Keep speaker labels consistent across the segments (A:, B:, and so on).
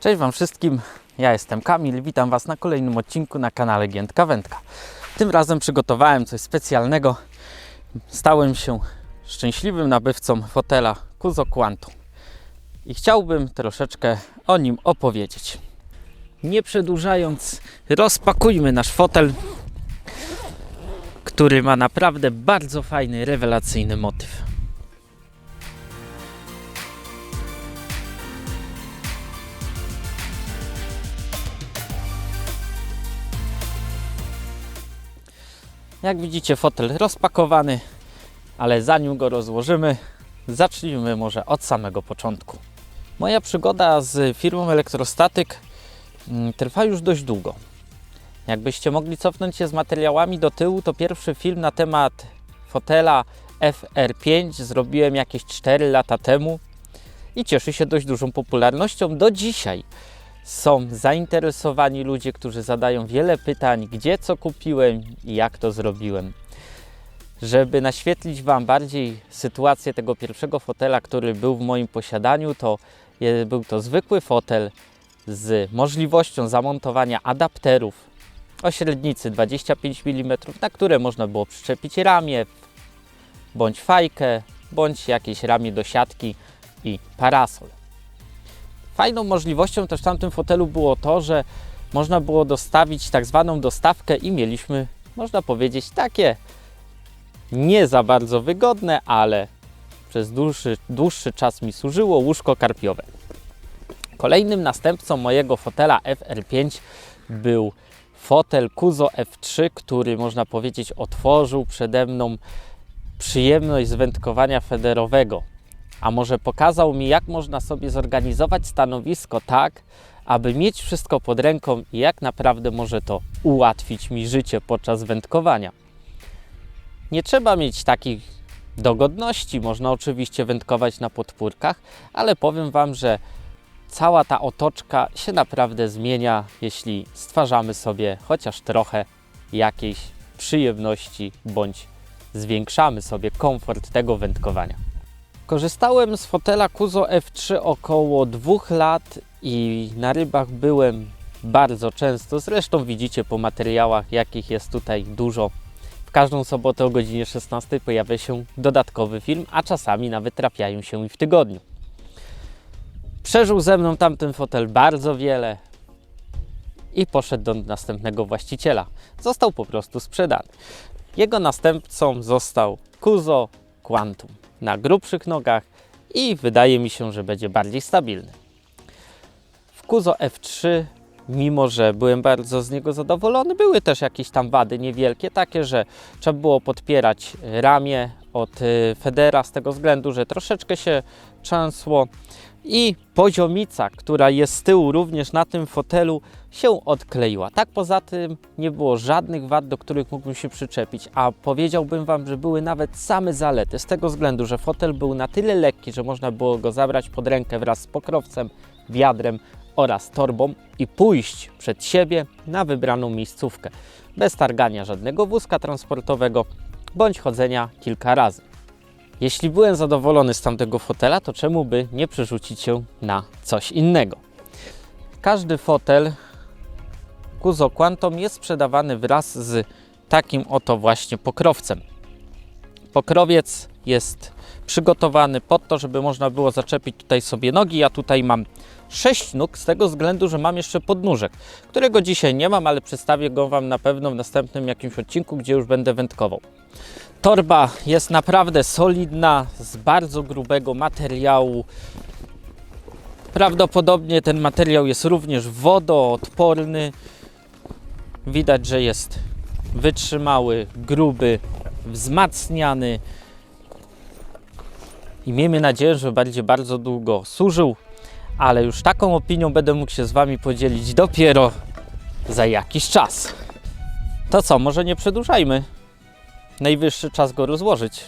A: Cześć Wam wszystkim, ja jestem Kamil, witam Was na kolejnym odcinku na kanale Giętka Wędka. Tym razem przygotowałem coś specjalnego. Stałem się szczęśliwym nabywcą fotela Kuzo Quantum i chciałbym troszeczkę o nim opowiedzieć. Nie przedłużając, rozpakujmy nasz fotel, który ma naprawdę bardzo fajny, rewelacyjny motyw. Jak widzicie, fotel rozpakowany, ale zanim go rozłożymy, zacznijmy może od samego początku. Moja przygoda z firmą Elektrostatyk mm, trwa już dość długo. Jakbyście mogli cofnąć się z materiałami do tyłu, to pierwszy film na temat fotela FR5 zrobiłem jakieś 4 lata temu i cieszy się dość dużą popularnością do dzisiaj są zainteresowani ludzie, którzy zadają wiele pytań, gdzie co kupiłem i jak to zrobiłem. Żeby naświetlić Wam bardziej sytuację tego pierwszego fotela, który był w moim posiadaniu, to był to zwykły fotel z możliwością zamontowania adapterów o średnicy 25 mm, na które można było przyczepić ramię, bądź fajkę, bądź jakieś ramię do siatki i parasol. Fajną możliwością też w tamtym fotelu było to, że można było dostawić tak zwaną dostawkę i mieliśmy, można powiedzieć, takie nie za bardzo wygodne, ale przez dłuższy, dłuższy czas mi służyło łóżko karpiowe. Kolejnym następcą mojego fotela FR5 był fotel Kuzo F3, który można powiedzieć otworzył przede mną przyjemność z wędkowania federowego a może pokazał mi, jak można sobie zorganizować stanowisko tak, aby mieć wszystko pod ręką i jak naprawdę może to ułatwić mi życie podczas wędkowania. Nie trzeba mieć takich dogodności, można oczywiście wędkować na podpórkach, ale powiem Wam, że cała ta otoczka się naprawdę zmienia, jeśli stwarzamy sobie chociaż trochę jakiejś przyjemności bądź zwiększamy sobie komfort tego wędkowania. Korzystałem z fotela Kuzo F3 około dwóch lat i na rybach byłem bardzo często. Zresztą widzicie po materiałach, jakich jest tutaj dużo. W każdą sobotę o godzinie 16 pojawia się dodatkowy film, a czasami nawet trafiają się i w tygodniu. Przeżył ze mną tamten fotel bardzo wiele i poszedł do następnego właściciela. Został po prostu sprzedany. Jego następcą został Kuzo Quantum na grubszych nogach i wydaje mi się, że będzie bardziej stabilny. W Kuzo F3, mimo że byłem bardzo z niego zadowolony, były też jakieś tam wady niewielkie, takie, że trzeba było podpierać ramię od y, Federa z tego względu, że troszeczkę się trzęsło i poziomica, która jest z tyłu również na tym fotelu, się odkleiła. Tak poza tym nie było żadnych wad, do których mógłbym się przyczepić, a powiedziałbym Wam, że były nawet same zalety, z tego względu, że fotel był na tyle lekki, że można było go zabrać pod rękę wraz z pokrowcem, wiadrem oraz torbą i pójść przed siebie na wybraną miejscówkę, bez targania żadnego wózka transportowego bądź chodzenia kilka razy. Jeśli byłem zadowolony z tamtego fotela, to czemu by nie przerzucić się na coś innego? Każdy fotel Kuzo Quantum jest sprzedawany wraz z takim oto właśnie pokrowcem. Pokrowiec jest przygotowany pod to, żeby można było zaczepić tutaj sobie nogi. Ja tutaj mam 6 nóg z tego względu, że mam jeszcze podnóżek, którego dzisiaj nie mam, ale przedstawię go Wam na pewno w następnym jakimś odcinku, gdzie już będę wędkował. Torba jest naprawdę solidna, z bardzo grubego materiału. Prawdopodobnie ten materiał jest również wodoodporny. Widać, że jest wytrzymały, gruby, wzmacniany. I miejmy nadzieję, że będzie bardzo długo służył, ale już taką opinią będę mógł się z Wami podzielić dopiero za jakiś czas. To co, może nie przedłużajmy. Najwyższy czas go rozłożyć.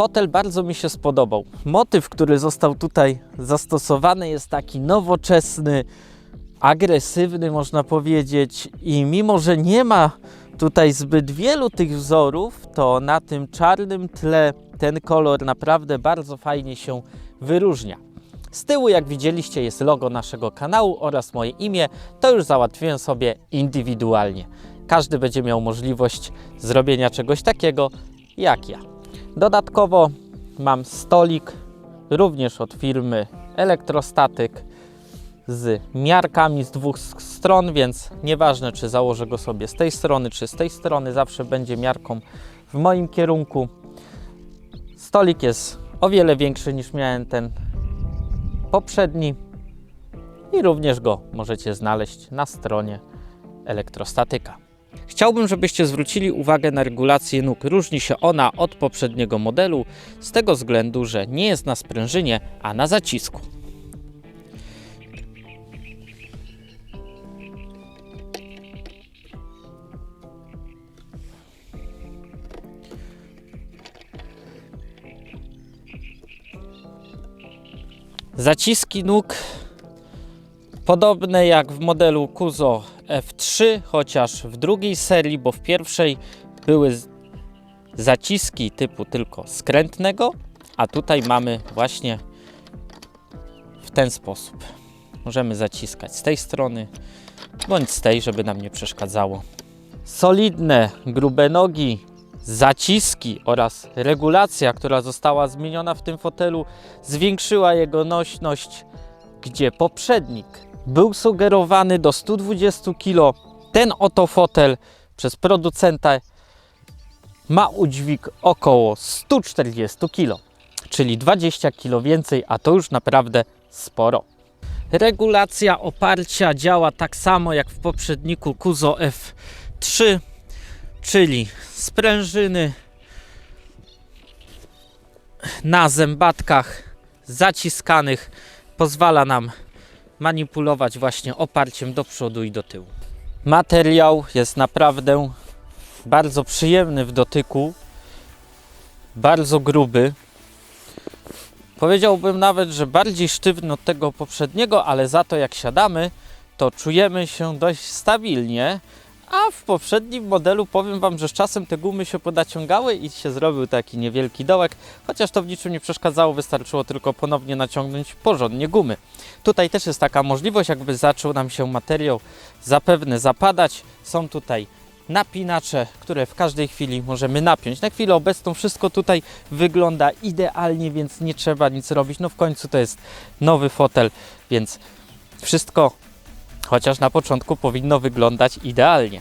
A: Fotel bardzo mi się spodobał. Motyw, który został tutaj zastosowany, jest taki nowoczesny, agresywny, można powiedzieć. I mimo, że nie ma tutaj zbyt wielu tych wzorów, to na tym czarnym tle ten kolor naprawdę bardzo fajnie się wyróżnia. Z tyłu, jak widzieliście, jest logo naszego kanału oraz moje imię. To już załatwiłem sobie indywidualnie. Każdy będzie miał możliwość zrobienia czegoś takiego jak ja. Dodatkowo mam stolik również od firmy Elektrostatyk z miarkami z dwóch stron, więc nieważne czy założę go sobie z tej strony czy z tej strony, zawsze będzie miarką w moim kierunku. Stolik jest o wiele większy niż miałem ten poprzedni i również go możecie znaleźć na stronie Elektrostatyka. Chciałbym, żebyście zwrócili uwagę na regulację nóg. Różni się ona od poprzedniego modelu z tego względu, że nie jest na sprężynie, a na zacisku. Zaciski nóg podobne jak w modelu Kuzo F3, chociaż w drugiej serii, bo w pierwszej były zaciski typu tylko skrętnego, a tutaj mamy właśnie w ten sposób. Możemy zaciskać z tej strony bądź z tej, żeby nam nie przeszkadzało. Solidne, grube nogi, zaciski oraz regulacja, która została zmieniona w tym fotelu, zwiększyła jego nośność, gdzie poprzednik był sugerowany do 120 kg. Ten oto fotel przez producenta ma udźwig około 140 kg, czyli 20 kg więcej, a to już naprawdę sporo. Regulacja oparcia działa tak samo jak w poprzedniku Kuzo F3, czyli sprężyny na zębatkach zaciskanych pozwala nam manipulować właśnie oparciem do przodu i do tyłu. Materiał jest naprawdę bardzo przyjemny w dotyku, bardzo gruby. Powiedziałbym nawet, że bardziej sztywny od tego poprzedniego, ale za to jak siadamy, to czujemy się dość stabilnie. A w poprzednim modelu powiem Wam, że z czasem te gumy się podaciągały i się zrobił taki niewielki dołek, chociaż to w niczym nie przeszkadzało, wystarczyło tylko ponownie naciągnąć porządnie gumy. Tutaj też jest taka możliwość, jakby zaczął nam się materiał zapewne zapadać. Są tutaj napinacze, które w każdej chwili możemy napiąć. Na chwilę obecną wszystko tutaj wygląda idealnie, więc nie trzeba nic robić. No w końcu to jest nowy fotel, więc wszystko chociaż na początku powinno wyglądać idealnie.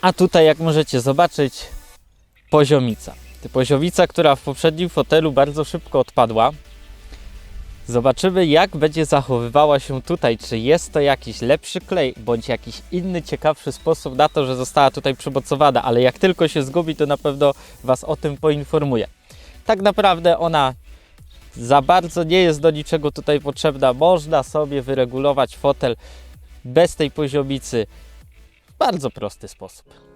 A: A tutaj, jak możecie zobaczyć, poziomica. Poziomica, która w poprzednim fotelu bardzo szybko odpadła. Zobaczymy, jak będzie zachowywała się tutaj. Czy jest to jakiś lepszy klej, bądź jakiś inny, ciekawszy sposób na to, że została tutaj przymocowana, ale jak tylko się zgubi, to na pewno Was o tym poinformuję. Tak naprawdę ona za bardzo nie jest do niczego tutaj potrzebna. Można sobie wyregulować fotel bez tej poziomicy bardzo prosty sposób.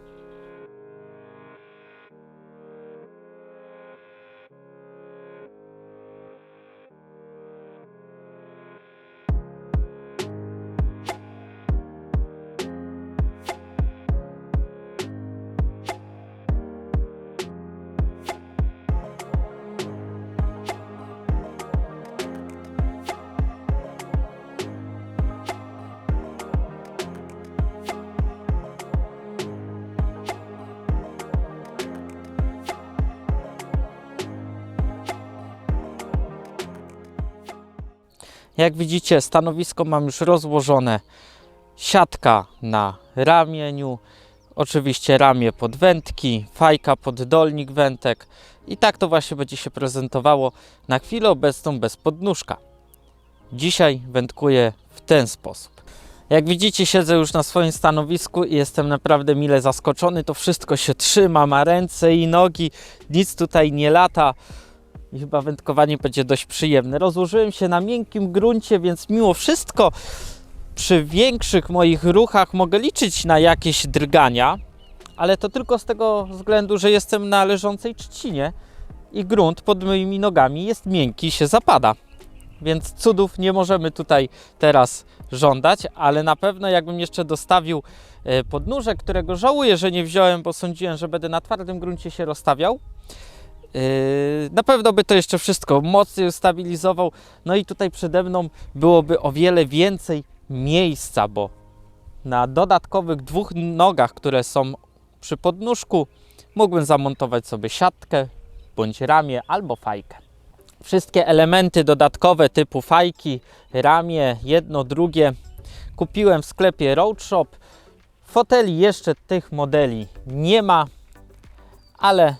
A: Jak widzicie, stanowisko mam już rozłożone. Siatka na ramieniu, oczywiście ramię pod wędki, fajka pod dolnik wędek. I tak to właśnie będzie się prezentowało na chwilę obecną bez podnóżka. Dzisiaj wędkuję w ten sposób. Jak widzicie, siedzę już na swoim stanowisku i jestem naprawdę mile zaskoczony. To wszystko się trzyma, ma ręce i nogi, nic tutaj nie lata i chyba wędkowanie będzie dość przyjemne. Rozłożyłem się na miękkim gruncie, więc mimo wszystko przy większych moich ruchach mogę liczyć na jakieś drgania, ale to tylko z tego względu, że jestem na leżącej trzcinie i grunt pod moimi nogami jest miękki, się zapada. Więc cudów nie możemy tutaj teraz żądać, ale na pewno jakbym jeszcze dostawił e, podnóżek, którego żałuję, że nie wziąłem, bo sądziłem, że będę na twardym gruncie się rozstawiał. E, Na pewno by to jeszcze wszystko mocniej ustabilizował. No i tutaj przede mną byłoby o wiele więcej miejsca, bo na dodatkowych dwóch nogach, które są przy podnóżku, mógłbym zamontować sobie siatkę bądź ramię albo fajkę. Wszystkie elementy dodatkowe typu fajki, ramię, jedno, drugie kupiłem w sklepie Roadshop. Foteli jeszcze tych modeli nie ma, ale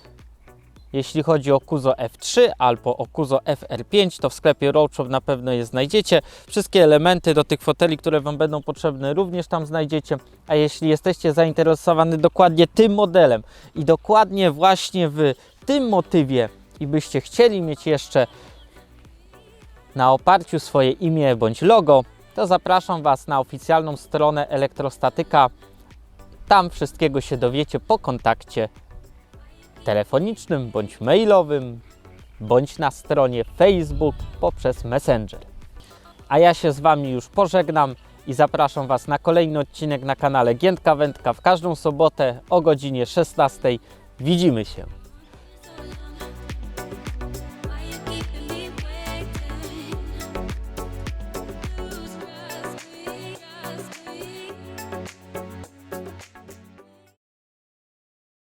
A: jeśli chodzi o Kuzo F3 albo o Kuzo FR5, to w sklepie Roadshop na pewno je znajdziecie. Wszystkie elementy do tych foteli, które Wam będą potrzebne, również tam znajdziecie. A jeśli jesteście zainteresowani dokładnie tym modelem i dokładnie właśnie w tym motywie i byście chcieli mieć jeszcze na oparciu swoje imię bądź logo, to zapraszam Was na oficjalną stronę Elektrostatyka. Tam wszystkiego się dowiecie po kontakcie telefonicznym bądź mailowym, bądź na stronie Facebook poprzez Messenger. A ja się z Wami już pożegnam i zapraszam Was na kolejny odcinek na kanale Giętka Wędka w każdą sobotę o godzinie 16. Widzimy się.